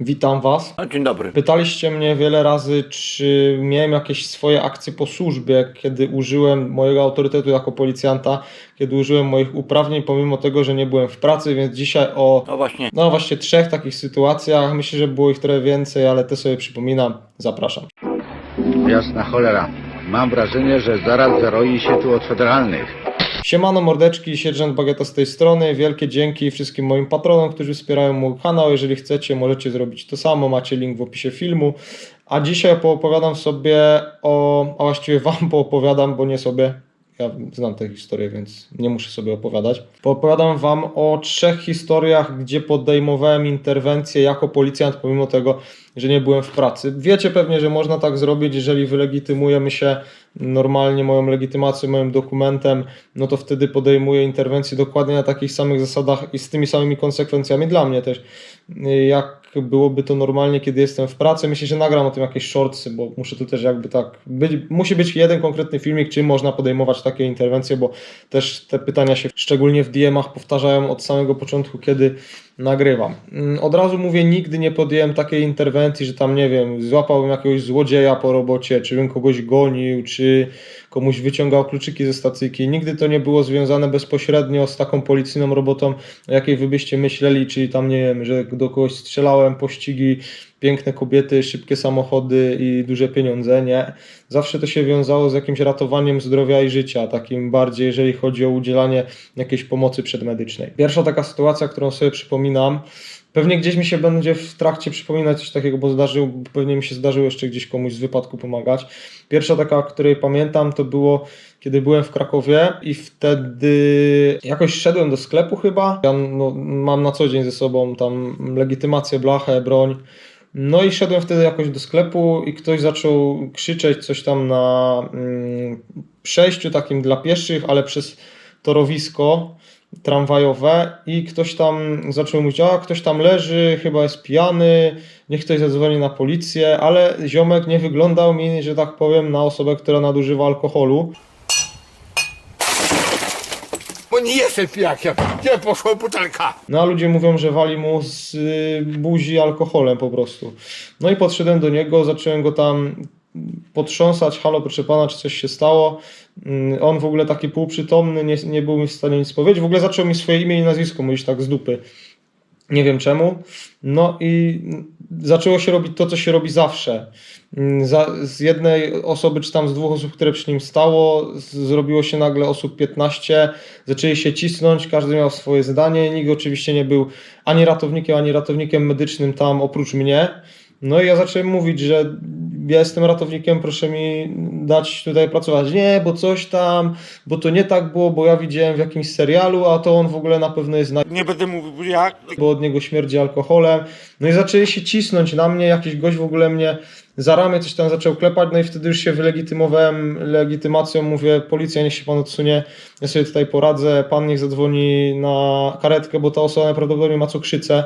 Witam Was. Dzień dobry. Pytaliście mnie wiele razy, czy miałem jakieś swoje akcje po służbie, kiedy użyłem mojego autorytetu jako policjanta, kiedy użyłem moich uprawnień, pomimo tego, że nie byłem w pracy, więc dzisiaj o No właśnie, no właśnie trzech takich sytuacjach. Myślę, że było ich trochę więcej, ale te sobie przypominam. Zapraszam. Jasna cholera. Mam wrażenie, że zaraz zaroi się tu od federalnych. Siemano mordeczki, sierżant Bageta z tej strony. Wielkie dzięki wszystkim moim patronom, którzy wspierają mój kanał. Jeżeli chcecie, możecie zrobić to samo. Macie link w opisie filmu. A dzisiaj poopowiadam sobie o, a właściwie wam poopowiadam, bo nie sobie. Ja znam tę historię, więc nie muszę sobie opowiadać. Poopowiadam wam o trzech historiach, gdzie podejmowałem interwencję jako policjant, pomimo tego, że nie byłem w pracy. Wiecie pewnie, że można tak zrobić, jeżeli wylegitymujemy się normalnie moją legitymacją, moim dokumentem, no to wtedy podejmuję interwencję dokładnie na takich samych zasadach i z tymi samymi konsekwencjami dla mnie też. Jak byłoby to normalnie, kiedy jestem w pracy. Myślę, że nagram o tym jakieś shortsy, bo muszę tu też jakby tak być, musi być jeden konkretny filmik, czy można podejmować takie interwencje, bo też te pytania się szczególnie w DM-ach powtarzają od samego początku, kiedy nagrywam. Mm, Od razu mówię, nigdy nie podjąłem takiej interwencji, że tam nie wiem, złapałbym jakiegoś złodzieja po robocie, czy bym kogoś gonił, czy komuś wyciągał kluczyki ze stacyjki. Nigdy to nie było związane bezpośrednio z taką policyjną robotą, o jakiej wy byście myśleli, czyli tam nie wiem, że do kogoś strzelałem, pościgi, piękne kobiety, szybkie samochody i duże pieniądze. Nie. Zawsze to się wiązało z jakimś ratowaniem zdrowia i życia, takim bardziej, jeżeli chodzi o udzielanie jakiejś pomocy przedmedycznej. Pierwsza taka sytuacja, którą sobie przypominam, Pewnie gdzieś mi się będzie w trakcie przypominać coś takiego, bo zdarzył, pewnie mi się zdarzyło jeszcze gdzieś komuś z wypadku pomagać. Pierwsza taka, której pamiętam, to było kiedy byłem w Krakowie i wtedy jakoś szedłem do sklepu chyba. Ja no, mam na co dzień ze sobą tam legitymację, blachę, broń. No i szedłem wtedy jakoś do sklepu i ktoś zaczął krzyczeć coś tam na mm, przejściu takim dla pieszych, ale przez torowisko tramwajowe i ktoś tam zaczął mówić, a ktoś tam leży, chyba jest pijany, niech ktoś zadzwoni na policję, ale ziomek nie wyglądał mi, że tak powiem, na osobę, która nadużywa alkoholu. Bo nie jestem pijakiem. Gdzie poszła butelka? No a ludzie mówią, że wali mu z y, buzi alkoholem po prostu. No i podszedłem do niego, zacząłem go tam potrząsać, halo proszę pana, czy coś się stało. Mm, On w ogóle taki półprzytomny, nie, nie był mi w stanie nic powiedzieć. W ogóle zaczął mi swoje imię i nazwisko mówić tak z dupy. Nie wiem czemu. No i zaczęło się robić to, co się robi zawsze. Mm, z jednej osoby, czy tam z dwóch osób, które przy nim stało, zrobiło się nagle osób 15, zaczęli się cisnąć, każdy miał swoje zdanie. Nikt oczywiście nie był ani ratownikiem, ani ratownikiem medycznym tam oprócz mnie. No i ja zacząłem mówić, że ja jestem ratownikiem, proszę mi dać tutaj pracować. Nie, bo coś tam, bo to nie tak było, bo ja widziałem w jakimś serialu, a to on w ogóle na pewno jest na Nie będę mówił jak. bo od niego śmierdzi alkoholem. No i zaczęli się cisnąć na mnie, jakiś gość w ogóle mnie za ramię coś tam zaczął klepać, no i wtedy już się wylegitymowałem legitymacją, mówię, policja niech się pan odsunie, ja sobie tutaj poradzę, pan niech zadzwoni na karetkę, bo ta osoba najprawdopodobniej ma cukrzycę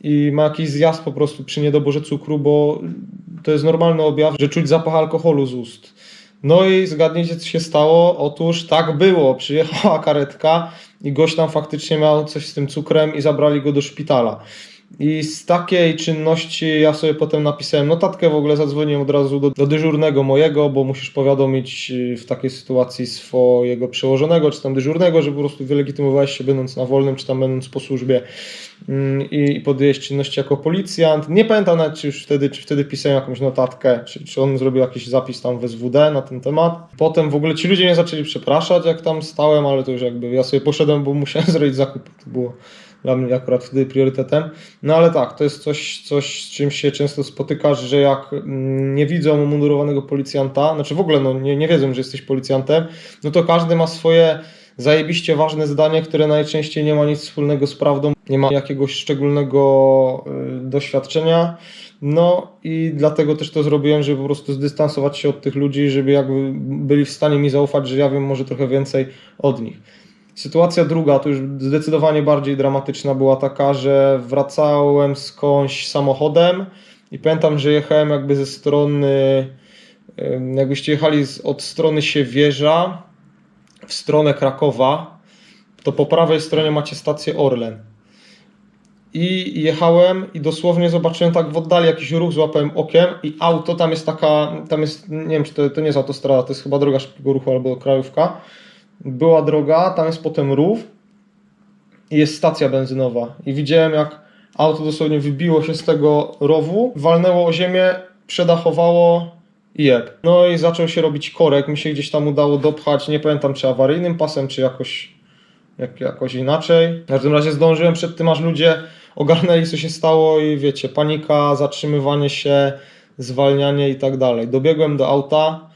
i ma jakiś zjazd po prostu przy niedoborze cukru, bo to jest normalny objaw, że czuć zapach alkoholu z ust. No i zgadnijcie, co się stało. Otóż tak było. Przyjechała karetka i gość tam faktycznie miał coś z tym cukrem i zabrali go do szpitala. I z takiej czynności ja sobie potem napisałem notatkę, w ogóle zadzwoniłem od razu do, do dyżurnego mojego, bo musisz powiadomić y, w takiej sytuacji swojego przełożonego, czy tam dyżurnego, że po prostu wylegitymowałeś się będąc na wolnym, czy tam będąc po służbie mm, i, i podjęłeś czynności jako policjant. Nie pamiętam nawet, czy już wtedy, czy wtedy pisałem jakąś notatkę, czy, czy on zrobił jakiś zapis tam w SWD na ten temat. Potem w ogóle ci ludzie mnie zaczęli przepraszać, jak tam stałem, ale to już jakby ja sobie poszedłem, bo musiałem zrobić zakup. To było dla mnie akurat wtedy priorytetem. No ale tak, to jest coś, coś z czym się często spotykasz, że jak mm, nie widzą mundurowanego policjanta, znaczy w ogóle no, nie, nie wiedzą, że jesteś policjantem, no to każdy ma swoje zajebiście ważne zdanie, które najczęściej nie ma nic wspólnego z prawdą, nie ma jakiegoś szczególnego y, doświadczenia. No i dlatego też to zrobiłem, żeby po prostu zdystansować się od tych ludzi, żeby jakby byli w stanie mi zaufać, że ja wiem może trochę więcej od nich. Sytuacja druga, to już zdecydowanie bardziej dramatyczna, była taka, że wracałem skądś samochodem i pamiętam, że jechałem jakby ze strony, jakbyście jechali od strony Siewierza w stronę Krakowa, to po prawej stronie macie stację Orlen. i jechałem i dosłownie zobaczyłem tak w oddali jakiś ruch, złapałem okiem i auto, tam jest taka, tam jest, nie wiem czy to, to nie jest autostrada, to jest chyba droga szybkiego ruchu albo krajówka. Była droga, tam jest potem rów i jest stacja benzynowa i widziałem jak auto dosłownie wybiło się z tego rowu, walnęło o ziemię, przedachowało i jeb. No i zaczął się robić korek, mi się gdzieś tam udało dopchać, nie pamiętam czy awaryjnym pasem, czy jakoś, jak, jakoś inaczej. W każdym razie zdążyłem przed tym, aż ludzie ogarnęli co się stało i wiecie, panika, zatrzymywanie się, zwalnianie i tak dalej. Dobiegłem do auta,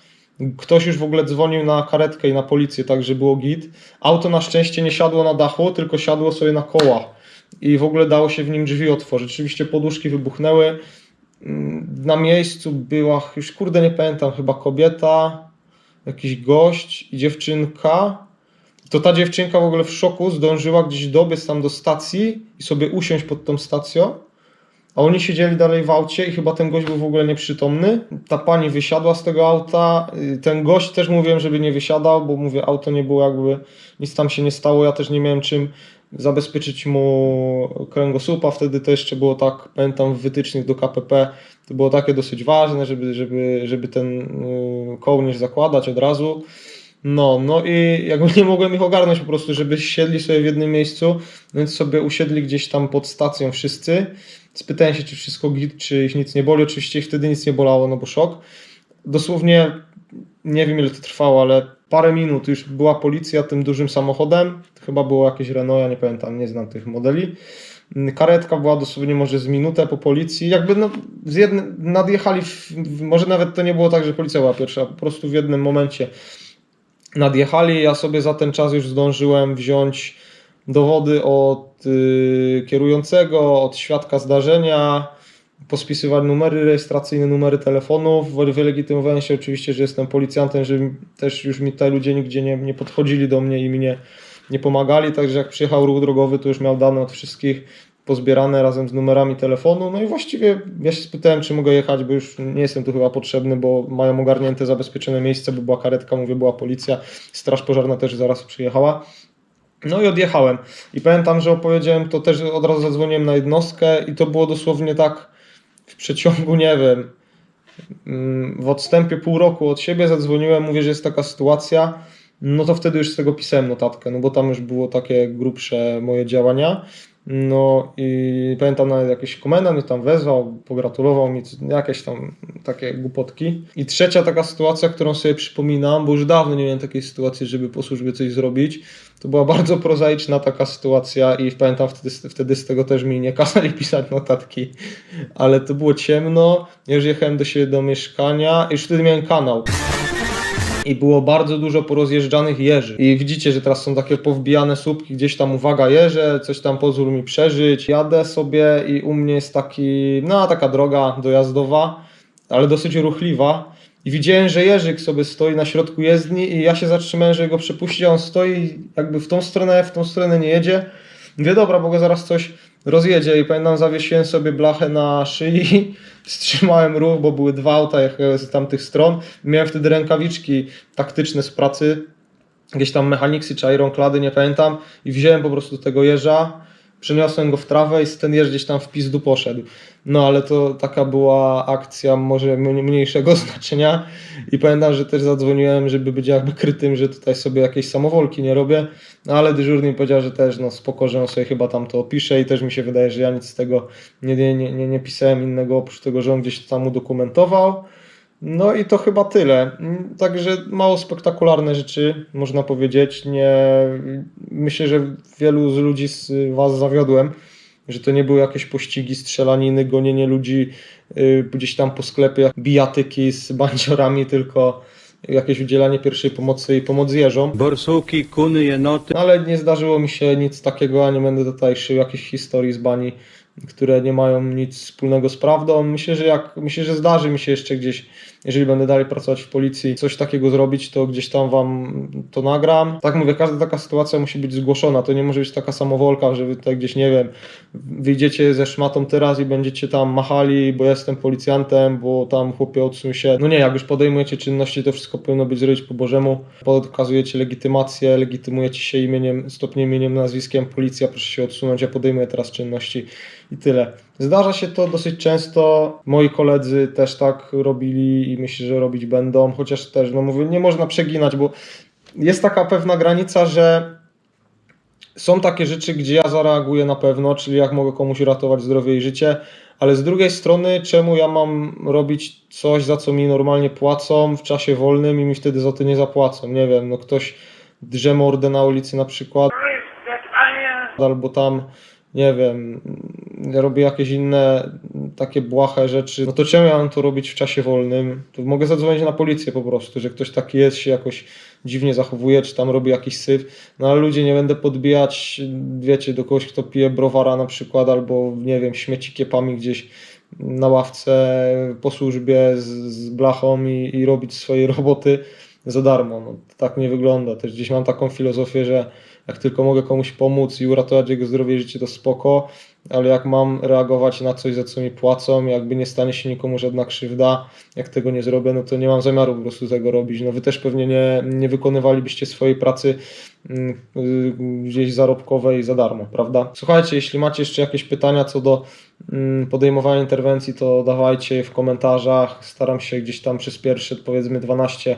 ktoś już w ogóle dzwonił na karetkę i na policję, także było git. Auto na szczęście nie siadło na dachu, tylko siadło sobie na kołach i w ogóle dało się w nim drzwi otworzyć. Rzeczywiście poduszki wybuchnęły. Mm, Na miejscu była, już kurde nie pamiętam, chyba kobieta, jakiś gość i dziewczynka. To ta dziewczynka w ogóle w szoku zdążyła gdzieś dobiec tam do stacji i sobie usiąść pod tą stacją. A oni siedzieli dalej w aucie i chyba ten gość był w ogóle nieprzytomny. Ta pani wysiadła z tego auta. y, Ten gość też mówiłem, żeby nie wysiadał, bo mówię, auto nie było jakby, nic tam się nie stało. Ja też nie miałem czym zabezpieczyć mu kręgosłupa. Wtedy to jeszcze było tak, pamiętam w wytycznych do KPP, to było takie dosyć ważne, żeby, żeby, żeby ten y, kołnierz zakładać od razu. No, no i jakby nie mogłem ich ogarnąć po prostu, żeby siedli sobie w jednym miejscu, więc sobie usiedli gdzieś tam pod stacją wszyscy. Spytałem się, czy wszystko git, czy ich nic nie boli. Oczywiście ich wtedy nic nie bolało, no bo szok. Dosłownie nie wiem ile to trwało, ale parę minut już była policja tym dużym samochodem. Chyba było jakieś Renault, ja nie pamiętam, nie znam tych modeli. Karetka była dosłownie może z minutę po policji. Jakby no, z jedne, nadjechali, w, może nawet to nie było tak, że policja była pierwsza, po prostu w jednym momencie nadjechali. Ja sobie za ten czas już zdążyłem wziąć dowody od y, kierującego, od świadka zdarzenia, pospisywać numery rejestracyjne, numery telefonów. Wy- Wylegitymowałem się oczywiście, że jestem policjantem, żeby też już mi tutaj ludzie nigdzie nie, nie podchodzili do mnie i mi nie, nie pomagali. Także jak przyjechał ruch drogowy, to już miał dane od wszystkich pozbierane razem z numerami telefonu. No i właściwie ja się spytałem, czy mogę jechać, bo już nie jestem tu chyba potrzebny, bo mają ogarnięte zabezpieczone miejsce, bo była karetka, mówię, była policja, straż pożarna też zaraz przyjechała. No i odjechałem. I pamiętam, że opowiedziałem to też, od razu zadzwoniłem na jednostkę i to było dosłownie tak w przeciągu, nie wiem, mm, w odstępie pół roku od siebie zadzwoniłem, mówię, że jest taka sytuacja, no to wtedy już z tego pisałem notatkę, no bo tam już było takie grubsze moje działania. No i pamiętam nawet jakiś komendant mnie tam wezwał, pogratulował mi jakieś tam takie głupotki. I trzecia taka sytuacja, którą sobie przypominam, bo już dawno nie miałem takiej sytuacji, żeby po służbie coś zrobić. To była bardzo prozaiczna taka sytuacja i pamiętam wtedy, wtedy z tego też mi nie kazali pisać notatki, ale to było ciemno. Już jechałem do siebie do mieszkania i już wtedy miałem kanał. I było bardzo dużo porozjeżdżanych jeży. I widzicie, że teraz są takie powbijane słupki, gdzieś tam uwaga jeże, coś tam pozwól mi przeżyć. Jadę sobie i u mnie jest taki, no taka droga dojazdowa, ale dosyć ruchliwa. I widziałem, że Jerzyk sobie stoi na środku jezdni i ja się zatrzymałem, żeby go przepuścić, a on stoi jakby w tą stronę, w tą stronę nie jedzie. Mówię, dobra, bo go zaraz coś rozjedzie i pamiętam, zawiesiłem sobie blachę na szyi, wstrzymałem ruch, bo były dwa auta z tamtych stron. Miałem wtedy rękawiczki taktyczne z pracy, jakieś tam Mechanicsy czy Ironclady, nie pamiętam i wziąłem po prostu tego jeża, przeniosłem go w trawę i ten jeż gdzieś tam w pizdu poszedł. No ale to taka była akcja może mniej- mniejszego znaczenia i pamiętam, że też zadzwoniłem, żeby być jakby krytym, że tutaj sobie jakieś samowolki nie robię, no ale dyżurny powiedział, że też no spoko, że on sobie chyba tam to opisze i też mi się wydaje, że ja nic z tego nie, nie, nie, nie, pisałem innego oprócz tego, że on gdzieś tam udokumentował. No i to chyba tyle. Także mało spektakularne rzeczy, można powiedzieć. Nie, myślę, że wielu z ludzi z Was zawiodłem, że to nie były jakieś pościgi, strzelaniny, gonienie ludzi y, gdzieś tam po sklepie, bijatyki z bandziorami, tylko jakieś udzielanie pierwszej pomocy i pomoc zwierzom. Borsuki, kuny, jenoty. No, ale nie zdarzyło mi się nic takiego, a nie będę tutaj szył jakichś historii z bani, które nie mają nic wspólnego z prawdą. Myślę, że jak, myślę, że zdarzy mi się jeszcze gdzieś jeżeli będę dalej pracować w policji, coś takiego zrobić, to gdzieś tam wam to nagram. Tak mówię, każda taka sytuacja musi być zgłoszona, to nie może być taka samowolka, że wy tutaj gdzieś, nie wiem, wyjdziecie ze szmatą teraz i będziecie tam machali, bo jestem policjantem, bo tam chłopie odsuń się. No nie, jak już podejmujecie czynności, to wszystko powinno być zrobić po Bożemu. Pokazujecie legitymację, legitymujecie się imieniem, stopniem, imieniem, nazwiskiem, policja, proszę się odsunąć, ja podejmuję teraz czynności i tyle. Zdarza się to dosyć często. Moi koledzy też tak robili i myślę, że robić będą, chociaż też, no mówię, nie można przeginać, bo jest taka pewna granica, że są takie rzeczy, gdzie ja zareaguję na pewno, czyli jak mogę komuś uratować zdrowie i życie, ale z drugiej strony, czemu ja mam robić coś, za co mi normalnie płacą w czasie wolnym i mi wtedy za to nie zapłacą? Nie wiem, no ktoś drze mordę na ulicy na przykład, albo tam, nie wiem, robię jakieś inne takie błahe rzeczy, no to czemu ja mam to robić w czasie wolnym? To mogę zadzwonić na policję po prostu, że ktoś taki jest, się jakoś dziwnie zachowuje, czy tam robi jakiś syf, no ale ludzie nie będę podbijać, wiecie, do kogoś, kto pije browara na przykład, albo nie wiem, śmieci kiepami gdzieś na ławce po służbie z, z blachą i, i robić swoje roboty za darmo. No, tak nie wygląda. Też gdzieś mam taką filozofię, że jak tylko mogę komuś pomóc i uratować jego zdrowie i życie, to spoko, ale jak mam reagować na coś, za co mi płacą, jakby nie stanie się nikomu żadna krzywda, jak tego nie zrobię, no to nie mam zamiaru po prostu tego robić. No wy też pewnie nie, nie wykonywalibyście swojej pracy mm, y, gdzieś zarobkowej za darmo, prawda? Słuchajcie, jeśli macie jeszcze jakieś pytania co do mm, podejmowania interwencji, to dawajcie je w komentarzach. Staram się gdzieś tam przez pierwsze powiedzmy 12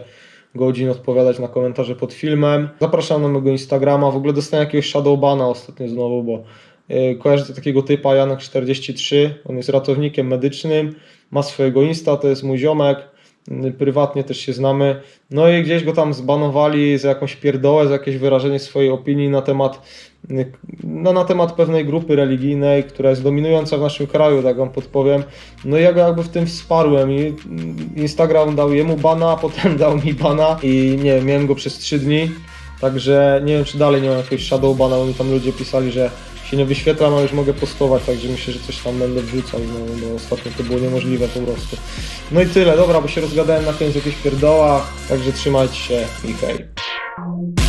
godzin odpowiadać na komentarze pod filmem. Zapraszam na mojego Instagrama. W ogóle dostałem jakiegoś shadowbana ostatnio znowu, bo yy, kojarzę takiego typa Janek43. On jest ratownikiem medycznym, ma swojego Insta, to jest mój ziomek. Yy, Prywatnie też się znamy. No i gdzieś go tam zbanowali za jakąś pierdołę, za jakieś wyrażenie swojej opinii na temat yy, no, na temat pewnej grupy religijnej, która jest dominująca w naszym kraju, tak wam podpowiem. No i ja go jakby w tym wsparłem i mm, Instagram dał jemu bana, potem dał mi bana i nie wiem, miałem go przez 3 dni, także nie wiem czy dalej nie mam jakiegoś shadow bana, bo mi tam ludzie pisali, że się nie wyświetlam, a już mogę postować, także myślę, że coś tam będę wrzucał, no, bo ostatnio to było niemożliwe po prostu. No i tyle, dobra, bo się rozgadałem na koniec o jakichś pierdołach, także trzymajcie się i hej.